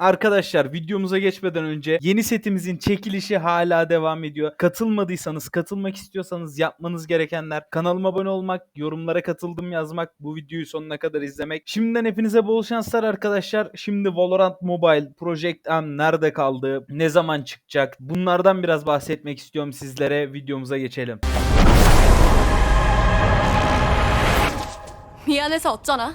Arkadaşlar videomuza geçmeden önce yeni setimizin çekilişi hala devam ediyor. Katılmadıysanız, katılmak istiyorsanız yapmanız gerekenler kanalıma abone olmak, yorumlara katıldım yazmak, bu videoyu sonuna kadar izlemek. Şimdiden hepinize bol şanslar arkadaşlar. Şimdi Valorant Mobile, Project M nerede kaldı, ne zaman çıkacak? Bunlardan biraz bahsetmek istiyorum sizlere. Videomuza geçelim. 미안해서 어쩌나?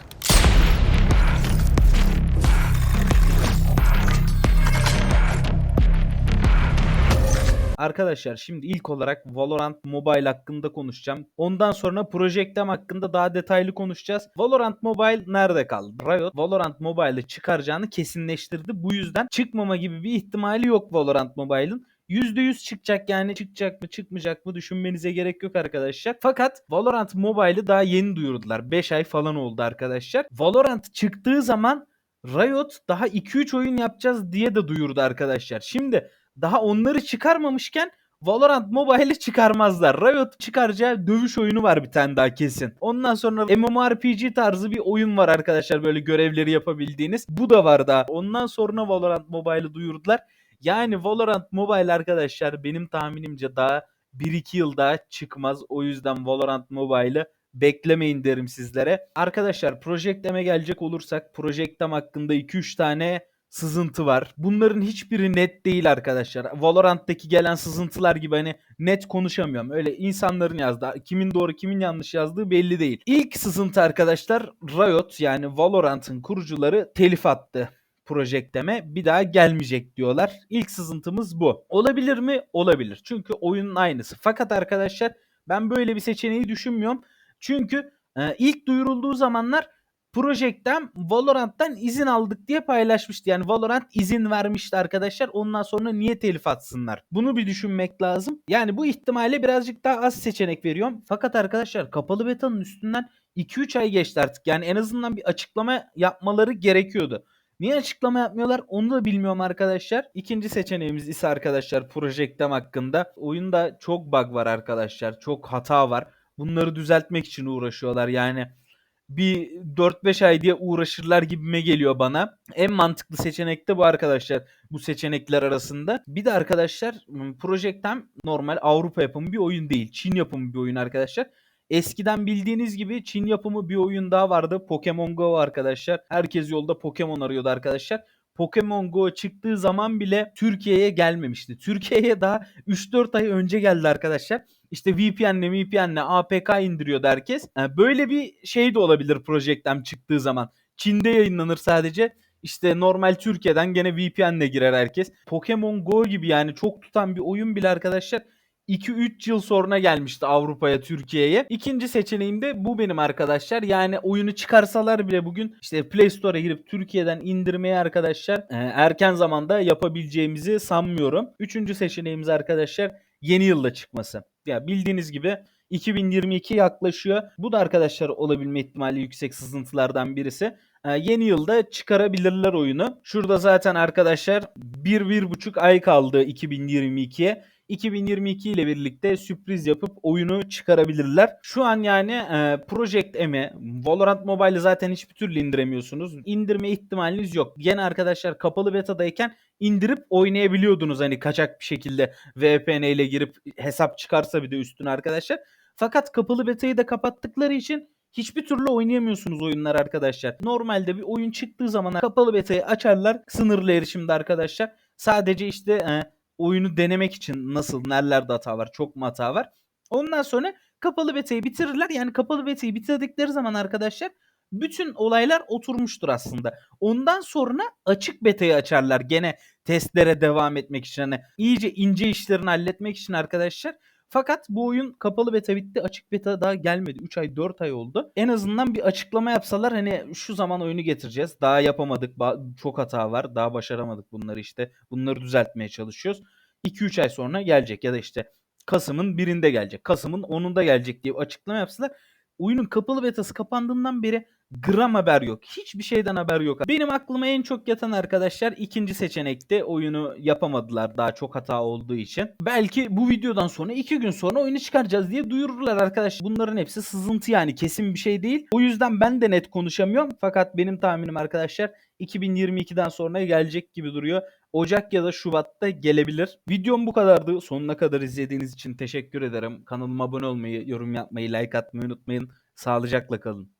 Arkadaşlar şimdi ilk olarak Valorant Mobile hakkında konuşacağım. Ondan sonra Project hakkında daha detaylı konuşacağız. Valorant Mobile nerede kaldı? Riot Valorant Mobile'ı çıkaracağını kesinleştirdi. Bu yüzden çıkmama gibi bir ihtimali yok Valorant Mobile'ın. %100 çıkacak yani çıkacak mı çıkmayacak mı düşünmenize gerek yok arkadaşlar. Fakat Valorant Mobile'ı daha yeni duyurdular. 5 ay falan oldu arkadaşlar. Valorant çıktığı zaman Riot daha 2-3 oyun yapacağız diye de duyurdu arkadaşlar. Şimdi daha onları çıkarmamışken Valorant Mobile'i çıkarmazlar. Riot çıkaracağı dövüş oyunu var bir tane daha kesin. Ondan sonra MMORPG tarzı bir oyun var arkadaşlar böyle görevleri yapabildiğiniz. Bu da var daha. Ondan sonra Valorant Mobile'ı duyurdular. Yani Valorant Mobile arkadaşlar benim tahminimce daha 1-2 yıl daha çıkmaz. O yüzden Valorant Mobile'ı beklemeyin derim sizlere. Arkadaşlar Project M'e gelecek olursak Project M hakkında 2-3 tane sızıntı var. Bunların hiçbiri net değil arkadaşlar. Valorant'taki gelen sızıntılar gibi hani net konuşamıyorum. Öyle insanların yazdığı, kimin doğru kimin yanlış yazdığı belli değil. İlk sızıntı arkadaşlar Riot yani Valorant'ın kurucuları telif attı projekteme bir daha gelmeyecek diyorlar. İlk sızıntımız bu. Olabilir mi? Olabilir. Çünkü oyunun aynısı. Fakat arkadaşlar ben böyle bir seçeneği düşünmüyorum. Çünkü e, ilk duyurulduğu zamanlar Project'ten Valorant'tan izin aldık diye paylaşmıştı. Yani Valorant izin vermişti arkadaşlar. Ondan sonra niye telif atsınlar? Bunu bir düşünmek lazım. Yani bu ihtimale birazcık daha az seçenek veriyorum. Fakat arkadaşlar kapalı beta'nın üstünden 2-3 ay geçti artık. Yani en azından bir açıklama yapmaları gerekiyordu. Niye açıklama yapmıyorlar onu da bilmiyorum arkadaşlar. İkinci seçeneğimiz ise arkadaşlar Projectem hakkında. Oyunda çok bug var arkadaşlar. Çok hata var. Bunları düzeltmek için uğraşıyorlar. Yani bir 4-5 ay diye uğraşırlar gibime geliyor bana. En mantıklı seçenek de bu arkadaşlar. Bu seçenekler arasında. Bir de arkadaşlar Projectem normal Avrupa yapımı bir oyun değil. Çin yapımı bir oyun arkadaşlar. Eskiden bildiğiniz gibi Çin yapımı bir oyun daha vardı. Pokemon Go arkadaşlar. Herkes yolda Pokemon arıyordu arkadaşlar. Pokemon Go çıktığı zaman bile Türkiye'ye gelmemişti. Türkiye'ye daha 3-4 ay önce geldi arkadaşlar. İşte VPN'le VPN'le APK indiriyordu herkes. Yani böyle bir şey de olabilir Project çıktığı zaman. Çin'de yayınlanır sadece. İşte normal Türkiye'den gene VPN'le girer herkes. Pokemon Go gibi yani çok tutan bir oyun bile arkadaşlar 2-3 yıl sonra gelmişti Avrupa'ya, Türkiye'ye. İkinci seçeneğim de bu benim arkadaşlar. Yani oyunu çıkarsalar bile bugün işte Play Store'a girip Türkiye'den indirmeye arkadaşlar e, erken zamanda yapabileceğimizi sanmıyorum. Üçüncü seçeneğimiz arkadaşlar yeni yılda çıkması. Ya bildiğiniz gibi 2022 yaklaşıyor. Bu da arkadaşlar olabilme ihtimali yüksek sızıntılardan birisi. Ee, yeni yılda çıkarabilirler oyunu. Şurada zaten arkadaşlar 1-1,5 ay kaldı 2022'ye. 2022 ile birlikte sürpriz yapıp oyunu çıkarabilirler. Şu an yani e, Project M'e Valorant Mobile'ı zaten hiçbir türlü indiremiyorsunuz. İndirme ihtimaliniz yok. Gene arkadaşlar kapalı betadayken indirip oynayabiliyordunuz hani kaçak bir şekilde VPN ile girip hesap çıkarsa bir de üstüne arkadaşlar. Fakat kapalı betayı da kapattıkları için hiçbir türlü oynayamıyorsunuz oyunlar arkadaşlar. Normalde bir oyun çıktığı zaman kapalı betayı açarlar. Sınırlı erişimde arkadaşlar. Sadece işte e, oyunu denemek için nasıl nerelerde hata var çok mu hata var. Ondan sonra kapalı betayı bitirirler. Yani kapalı betayı bitirdikleri zaman arkadaşlar bütün olaylar oturmuştur aslında. Ondan sonra açık betayı açarlar gene testlere devam etmek için. Hani iyice ince işlerini halletmek için arkadaşlar. Fakat bu oyun kapalı beta bitti. Açık beta daha gelmedi. 3 ay 4 ay oldu. En azından bir açıklama yapsalar hani şu zaman oyunu getireceğiz. Daha yapamadık. Çok hata var. Daha başaramadık bunları işte. Bunları düzeltmeye çalışıyoruz. 2-3 ay sonra gelecek ya da işte Kasım'ın birinde gelecek. Kasım'ın 10'unda gelecek diye açıklama yapsalar oyunun kapalı betası kapandığından beri Gram haber yok. Hiçbir şeyden haber yok. Benim aklıma en çok yatan arkadaşlar ikinci seçenekte oyunu yapamadılar daha çok hata olduğu için. Belki bu videodan sonra iki gün sonra oyunu çıkaracağız diye duyururlar arkadaşlar. Bunların hepsi sızıntı yani kesin bir şey değil. O yüzden ben de net konuşamıyorum. Fakat benim tahminim arkadaşlar 2022'den sonra gelecek gibi duruyor. Ocak ya da Şubat'ta gelebilir. Videom bu kadardı. Sonuna kadar izlediğiniz için teşekkür ederim. Kanalıma abone olmayı, yorum yapmayı, like atmayı unutmayın. Sağlıcakla kalın.